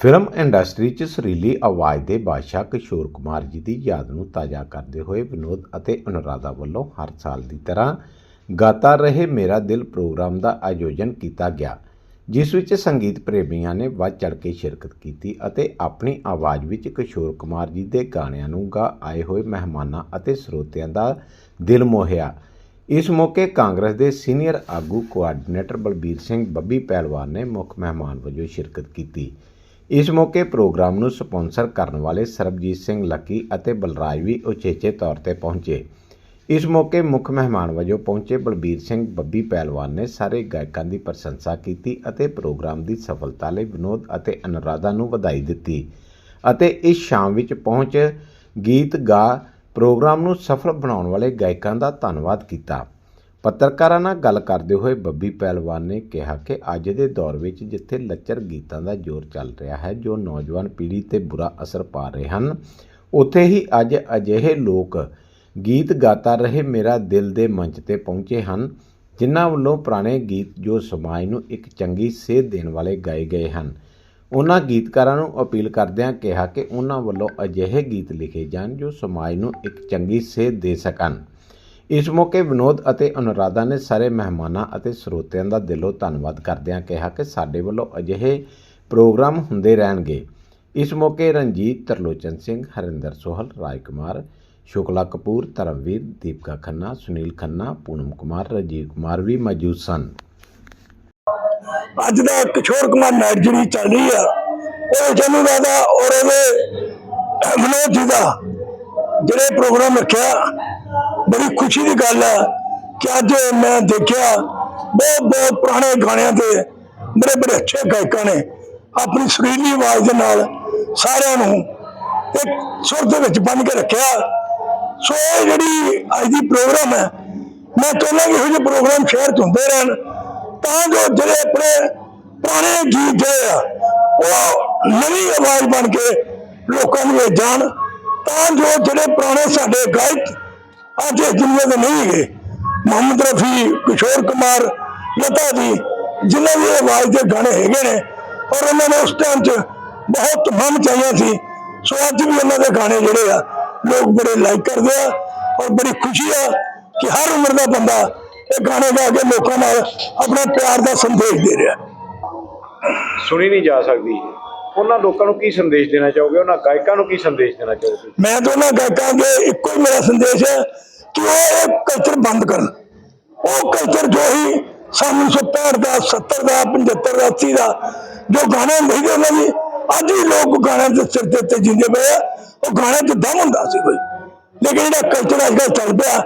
Film industry 'ਚ ਸੁਰੀਲੀ ਆਵਾਜ਼ ਦੇ ਬਾਦਸ਼ਾਹ ਕਿਸ਼ੋਰ ਕੁਮਾਰ ਜੀ ਦੀ ਯਾਦ ਨੂੰ ਤਾਜ਼ਾ ਕਰਦੇ ਹੋਏ ਵਿਨੋਦ ਅਤੇ ਅਨੁਰਾਧਾ ਵੱਲੋਂ ਹਰ ਸਾਲ ਦੀ ਤਰ੍ਹਾਂ ਗਾਤਾ ਰਹੇ ਮੇਰਾ ਦਿਲ ਪ੍ਰੋਗਰਾਮ ਦਾ ਆਯੋਜਨ ਕੀਤਾ ਗਿਆ, ਜਿਸ ਵਿੱਚ ਸੰਗੀਤ ਪ੍ਰੇਮੀਆਂ ਨੇ ਵੱਧ ਚੜ੍ਹ ਕੇ ਸ਼ਿਰਕਤ ਕੀਤੀ ਅਤੇ ਆਪਣੀ ਆਵਾਜ਼ ਵਿੱਚ ਕਿਸ਼ੋਰ ਕੁਮਾਰ ਜੀ ਦੇ ਗਾਣਿਆਂ ਨੂੰ ਗਾ ਆਏ ਹੋਏ ਮਹਿਮਾਨਾਂ ਅਤੇ ਸਰੋਤਿਆਂ ਦਾ ਦਿਲ ਮੋਹਿਆ। ਇਸ ਮੌਕੇ ਕਾਂਗਰਸ ਦੇ ਸੀਨੀਅਰ ਆਗੂ ਕੋਆਰਡੀਨੇਟਰ ਬਲਬੀਰ ਸਿੰਘ ਬੱਬੀ ਪਹਿਲਵਾਨ ਨੇ ਮੁੱਖ ਮਹਿਮਾਨ ਵਜੋਂ ਸ਼ਿਰਕਤ ਕੀਤੀ। ਇਸ ਮੌਕੇ ਪ੍ਰੋਗਰਾਮ ਨੂੰ ਸਪਾਂਸਰ ਕਰਨ ਵਾਲੇ ਸਰਬਜੀਤ ਸਿੰਘ ਲੱਕੀ ਅਤੇ ਬਲਰਾਜ ਵੀ ਉਚੇਚੇ ਤੌਰ ਤੇ ਪਹੁੰਚੇ। ਇਸ ਮੌਕੇ ਮੁੱਖ ਮਹਿਮਾਨ ਵਜੋਂ ਪਹੁੰਚੇ ਬਲਬੀਰ ਸਿੰਘ ਬੱਬੀ ਪਹਿਲਵਾਨ ਨੇ ਸਾਰੇ ਗਾਇਕਾਂ ਦੀ ਪ੍ਰਸ਼ੰਸਾ ਕੀਤੀ ਅਤੇ ਪ੍ਰੋਗਰਾਮ ਦੀ ਸਫਲਤਾ ਲਈ ਵਿਨੋਦ ਅਤੇ ਅਨੁਰਾਧਾ ਨੂੰ ਵਧਾਈ ਦਿੱਤੀ ਅਤੇ ਇਸ ਸ਼ਾਮ ਵਿੱਚ ਪਹੁੰਚ ਗੀਤ ਗਾ ਪ੍ਰੋਗਰਾਮ ਨੂੰ ਸਫਲ ਬਣਾਉਣ ਵਾਲੇ ਗਾਇਕਾਂ ਦਾ ਧੰਨਵਾਦ ਕੀਤਾ। ਪੱਤਰਕਾਰਾਂ ਨਾਲ ਗੱਲ ਕਰਦੇ ਹੋਏ ਬੱਬੀ ਪਹਿਲਵਾਨ ਨੇ ਕਿਹਾ ਕਿ ਅੱਜ ਦੇ ਦੌਰ ਵਿੱਚ ਜਿੱਥੇ ਲੱਚਰ ਗੀਤਾਂ ਦਾ ਜ਼ੋਰ ਚੱਲ ਰਿਹਾ ਹੈ, ਜੋ ਨੌਜਵਾਨ ਪੀੜ੍ਹੀ ਤੇ ਬੁਰਾ ਅਸਰ ਪਾ ਰਹੇ ਹਨ, ਉੱਥੇ ਹੀ ਅੱਜ ਅਜਿਹੇ ਲੋਕ ਗੀਤ ਗਾਤਾ ਰਹੇ ਮੇਰਾ ਦਿਲ ਦੇ ਮੰਚ ਤੇ ਪਹੁੰਚੇ ਹਨ, ਜਿਨ੍ਹਾਂ ਵੱਲੋਂ ਪੁਰਾਣੇ ਗੀਤ ਜੋ ਸਮਾਜ ਨੂੰ ਇੱਕ ਚੰਗੀ ਸੇਧ ਦੇਣ ਵਾਲੇ ਗਾਏ ਗਏ ਹਨ। ਉਹਨਾਂ ਗੀਤਕਾਰਾਂ ਨੂੰ ਅਪੀਲ ਕਰਦਿਆਂ ਕਿਹਾ ਕਿ ਉਹਨਾਂ ਵੱਲੋਂ ਅਜਿਹੇ ਗੀਤ ਲਿਖੇ ਜਾਣ ਜੋ ਸਮਾਜ ਨੂੰ ਇੱਕ ਚੰਗੀ ਸੇਧ ਦੇ ਸਕਣ। ਇਸ ਮੌਕੇ ਵਿਨੋਦ ਅਤੇ ਅਨੁਰਾਧਾ ਨੇ ਸਾਰੇ ਮਹਿਮਾਨਾਂ ਅਤੇ ਸਰੋਤਿਆਂ ਦਾ ਦਿਲੋਂ ਧੰਨਵਾਦ ਕਰਦਿਆਂ ਕਿਹਾ ਕਿ ਸਾਡੇ ਵੱਲੋਂ ਅਜਿਹੇ ਪ੍ਰੋਗਰਾਮ ਹੁੰਦੇ ਰਹਿਣਗੇ। ਇਸ ਮੌਕੇ ਰਣਜੀਤ, ਤਰਲੋਚਨ ਸਿੰਘ, ਹਰਿੰਦਰ ਸੋਹਲ ਰਾਜ ਕੁਮਾਰ ਸ਼ੁਕਲਾ ਕਪੂਰ, ਧਰਮਵੀਰ, ਦੀਪਕਾ ਖੰਨਾ, ਸੁਨੀਲ ਖੰਨਾ, ਪੂਨਮ ਕੁਮਾਰ, ਰਾਜੀਵ ਕੁਮਾਰ ਵੀ ਮੌਜੂਦ ਸਨ। ਅੱਜ ਦਾ ਕਿਸ਼ੋਰ ਕੁਮਾਰ ਨਾਇਟ ਜਿਹੜੀ ਚੱਲ ਰਹੀ ਆ ਉਹ ਜਨੂ ਦਾਦਾ ਔਰ ਉਹਦੇ ਵਿਨੋਦ ਜੀ ਦਾ ਜਿਹੜੇ ਪ੍ਰੋਗਰਾਮ ਰੱਖਿਆ ਬੜੀ ਖੁਸ਼ੀ ਦੀ ਗੱਲ ਹੈ ਕਿ ਅੱਜ ਮੈਂ ਦੇਖਿਆ ਬਹੁਤ ਬਹੁਤ ਪੁਰਾਣੇ ਗਾਣਿਆਂ ਤੇ ਬੜੇ ਬੜੇ ਅੱਛੇ ਗਾਇਕਾਂ ਨੇ ਆਪਣੀ ਸੁਰੀਲੀ ਆਵਾਜ਼ ਦੇ ਨਾਲ ਸਾਰਿਆਂ ਨੂੰ ਇੱਕ ਸੁਰ ਦੇ ਵਿੱਚ ਬੰਨ ਕੇ ਰੱਖਿਆ। ਸੋ ਇਹ ਜਿਹੜੀ ਅੱਜ ਦੀ ਪ੍ਰੋਗਰਾਮ ਹੈ, ਮੈਂ ਕਹਿੰਦਾ ਕਿ ਇਹੋ ਜਿਹੇ ਪ੍ਰੋਗਰਾਮ ਸ਼ਹਿਰ 'ਚ ਹੁੰਦੇ ਰਹਿਣ ਤਾਂ ਜੋ ਜਿਹੜੇ ਆਪਣੇ ਪੁਰਾਣੇ ਗੀਤ ਜਿਹੜੇ ਆ, ਉਹ ਨਵੀਂ ਆਵਾਜ਼ ਬਣ ਕੇ ਲੋਕਾਂ ਨੂੰ ਇਹ ਜਾਣ, ਤਾਂ ਜੋ ਜਿਹੜੇ ਪੁਰਾਣੇ ਸਾਡੇ ਗਾਇਕ ਅੱਜ ਇਸ ਦੁਨੀਆ ਦੇ ਨਹੀਂ ਹੈਗੇ ਮੁਹੰਮਦ ਰਫੀ ਕਿਸ਼ੋਰ ਕੁਮਾਰ ਲਤਾ ਜੀ ਜਿਨ੍ਹਾਂ ਦੀ ਆਵਾਜ਼ ਦੇ ਗਾਣੇ ਹੈਗੇ ਨੇ ਔਰ ਉਹਨਾਂ ਨੇ ਉਸ ਟਾਈਮ 'ਚ ਬਹੁਤ ਧਮਾਮ ਚਾਹੀਆਂ ਸੀ ਸੋ ਅੱਜ ਵੀ ਉਹਨਾਂ ਦੇ ਗਾਣੇ ਜਿਹੜੇ ਆ ਲੋਕ ਬੜੇ ਲਾਈਕ ਕਰਦੇ ਆ ਔਰ ਬੜੀ ਖੁਸ਼ੀ ਆ ਕਿ ਹਰ ਉਮਰ ਦਾ ਬੰਦਾ ਇਹ ਗਾਣੇ ਗਾ ਕੇ ਲੋਕਾਂ ਨਾਲ ਆਪਣਾ ਪਿਆਰ ਦਾ ਸੰਦੇਸ਼ ਦੇ ਰਿਹਾ ਸੁਣੀ ਨਹੀਂ ਜਾ ਸਕਦੀ ਉਹਨਾਂ ਲੋਕਾਂ ਨੂੰ ਕੀ ਸੰਦੇਸ਼ ਦੇਣਾ ਚਾਹੋਗੇ ਉਹਨਾਂ ਗਾਇਕਾਂ ਨੂੰ ਕੀ ਸੰਦੇਸ਼ ਦੇਣਾ ਚਾਹੋਗੇ ਮੈਂ ਤਾਂ ਉਹਨਾਂ ਗਾਇਕਾਂ ਦੇ ਇੱਕੋ ਹੀ ਮੇਰਾ ਸੰਦੇਸ਼ ਹੈ ਕਿ ਉਹ ਇਹ ਕਲਚਰ ਬੰਦ ਕਰਨ, ਉਹ ਕਲਚਰ ਜੋ ਹੀ ਸਾਨੂੰ 70 ਦਾ 70 ਦਾ 75 ਦਾ 80 ਦਾ, ਜੋ ਗਾਣੇ ਲਿਖਦੇ ਉਹਨਾਂ ਦੀ, ਅੱਜ ਵੀ ਲੋਕ ਗਾਣਿਆਂ ਦੇ ਸਿਰ ਦੇ ਉੱਤੇ ਜਿੰਦੇ ਪਏ ਆ, ਉਹ ਗਾਣੇ 'ਚ ਦਮ ਹੁੰਦਾ ਸੀ ਕੋਈ ਲੇਕਿਨ ਜਿਹੜਾ ਕਲਚਰ ਅੱਜ ਕੱਲ੍ਹ ਚੱਲ ਪਿਆ,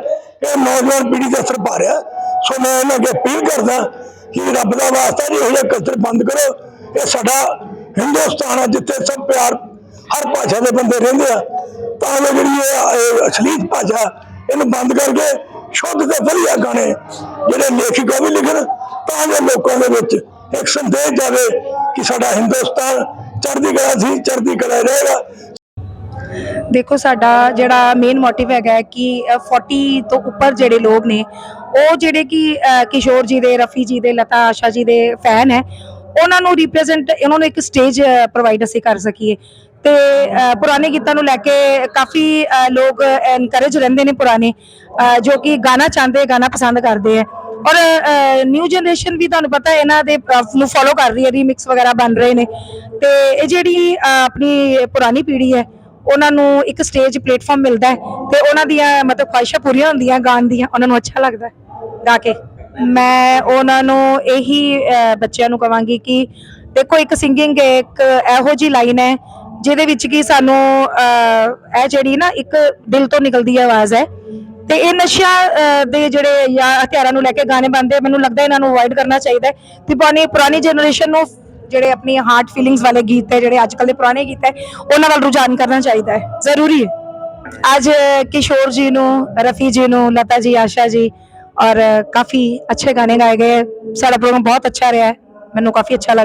ਇਹ ਨੌਜਵਾਨ ਪੀੜ੍ਹੀ ਦਾ ਅਸਰ ਪਾ ਰਿਹਾ ਸੋ ਮੈਂ ਇਹਨਾਂ ਅੱਗੇ ਅਪੀਲ ਕਰਦਾ ਕਿ ਰੱਬ ਦਾ ਵਾਸਤਾ ਜੀ ਇਹੋ ਜਿਹਾ ਕਲਚਰ ਬੰਦ ਕਰੋ। ਇਹ ਸਾਡਾ ਹਿੰਦੁਸਤਾਨ ਆ, ਜਿੱਥੇ ਸਭ ਪਿਆਰ ਹਰ ਭਾਸ਼ਾ ਦੇ ਬੰਦੇ ਰਹਿੰਦੇ ਆ। ਤਾਂ ਜੋ ਜਿਹੜੀ ਇਹ ਇਹ ਭਾਸ਼ਾ ਇਹਨੂੰ ਬੰਦ ਕਰਕੇ ਸ਼ੁੱਧ ਤੇ ਵਧੀਆ ਗਾਣੇ ਜਿਹੜੇ ਲੇਖਕ ਵੀ ਲਿਖਣ ਤਾਂ ਜੋ ਲੋਕਾਂ ਦੇ ਵਿੱਚ ਇੱਕ ਸੰਦੇਸ਼ ਜਾਵੇ ਕਿ ਸਾਡਾ ਹਿੰਦੁਸਤਾਨ ਚੜ੍ਹਦੀ ਕਲਾ ਸੀ ਚੜ੍ਹਦੀ ਕਲਾ ਰਹੇਗਾ। ਦੇਖੋ ਸਾਡਾ ਜਿਹੜਾ ਮੇਨ ਮੋਟਿਵ ਹੈਗਾ ਕਿ ਅ, 40 ਤੋਂ ਉੱਪਰ ਜਿਹੜੇ ਲੋਕ ਨੇ ਉਹ ਜਿਹੜੇ ਕਿ ਕਿਸ਼ੋਰ ਜੀ ਦੇ ਰਫੀ ਜੀ ਦੇ ਲਤਾ ਆਸ਼ਾ ਜੀ ਦੇ ਫੈਨ ਹੈ ਉਹਨਾਂ ਨੂੰ ਰਿਪਰੈਜ਼ੈਂਟ ਉਹਨਾਂ ਨੂੰ ਇੱਕ ਸਟੇਜ ਪ੍ਰੋਵਾਈਡ ਅਸੀਂ ਕਰ ਸਕੀਏ। ਤੇ ਪੁਰਾਣੇ ਗੀਤਾਂ ਨੂੰ ਲੈ ਕੇ ਕਾਫੀ ਲੋਕ ਇਨਕਰੇਜ ਰਹਿੰਦੇ ਨੇ ਪੁਰਾਣੇ ਜੋ ਕਿ ਗਾਣਾ ਚਾਹੁੰਦੇ, ਗਾਣਾ ਪਸੰਦ ਕਰਦੇ ਹੈ ਔਰ ਨਿਊ ਜਨਰੇਸ਼ਨ ਵੀ ਤੁਹਾਨੂੰ ਪਤਾ ਇਹਨਾਂ ਦੇ ਨੂੰ ਫੋਲੋ ਕਰ ਰਹੀ ਹੈ ਰੀਮਿਕਸ ਵਗੈਰਾ ਬਣ ਰਹੇ ਨੇ। ਤੇ ਇਹ ਜਿਹੜੀ ਆਪਣੀ ਪੁਰਾਣੀ ਪੀੜ੍ਹੀ ਹੈ, ਉਹਨਾਂ ਨੂੰ ਇੱਕ ਸਟੇਜ ਪਲੇਟਫਾਰਮ ਮਿਲਦਾ ਹੈ ਤੇ ਉਹਨਾਂ ਦੀਆਂ ਮਤਲਬ ਖੁਆਇਸ਼ਾਂ ਪੂਰੀਆਂ ਹੁੰਦੀਆਂ ਗਾਣ ਦੀਆਂ, ਉਹਨਾਂ ਨੂੰ ਅੱਛਾ ਲੱਗਦਾ ਗਾ ਕੇ। ਮੈਂ ਉਹਨਾਂ ਨੂੰ ਇਹੀ ਬੱਚਿਆਂ ਨੂੰ ਕਵਾਂਗੀ ਕਿ ਦੇਖੋ, ਇੱਕ ਸਿੰਗਿੰਗ ਇੱਕ ਇਹੋ ਜੀ ਲਾਈਨ ਹੈ ਜਿਹਦੇ ਵਿੱਚ ਕਿ ਸਾਨੂੰ ਇਹ ਜਿਹੜੀ ਨਾ ਇੱਕ ਦਿਲ ਤੋਂ ਨਿਕਲਦੀ ਆਵਾਜ਼ ਹੈ। ਤੇ ਇਹ ਨਸ਼ਿਆਂ ਦੇ ਜਿਹੜੇ ਜਾਂ ਹਥਿਆਰਾਂ ਨੂੰ ਲੈ ਕੇ ਗਾਣੇ ਬਣਦੇ ਮੈਨੂੰ ਲੱਗਦਾ ਇਹਨਾਂ ਨੂੰ ਅਵੋਇਡ ਕਰਨਾ ਚਾਹੀਦਾ ਹੈ। ਤੇ ਪੁਰਾਣੀ ਪੁਰਾਣੀ ਜਨਰੇਸ਼ਨ ਨੂੰ ਜਿਹੜੇ ਆਪਣੀ ਹਾਰਟ ਫੀਲਿੰਗਸ ਵਾਲੇ ਗੀਤ ਹੈ, ਜਿਹੜੇ ਅੱਜ ਕੱਲ੍ਹ ਦੇ ਪੁਰਾਣੇ ਗੀਤ ਹੈ, ਉਹਨਾਂ ਵੱਲ ਰੁਝਾਨ ਕਰਨਾ ਚਾਹੀਦਾ ਹੈ। ਜ਼ਰੂਰੀ ਹੈ। ਅੱਜ ਕਿਸ਼ੋਰ ਜੀ ਨੂੰ, ਰਫੀ ਜੀ ਨੂੰ, ਲਤਾ ਜੀ, ਆਸ਼ਾ ਜੀ ਔਰ ਕਾਫੀ ਅੱਛੇ ਗਾਣੇ ਗਾਏ ਗਏ ਸਾਡਾ ਪ੍ਰੋਗਰਾਮ ਬਹੁਤ ਅੱਛਾ ਰਿਹਾ ਮੈਨੂੰ ਕਾਫੀ ਅੱਛਾ ਲੱਗਾ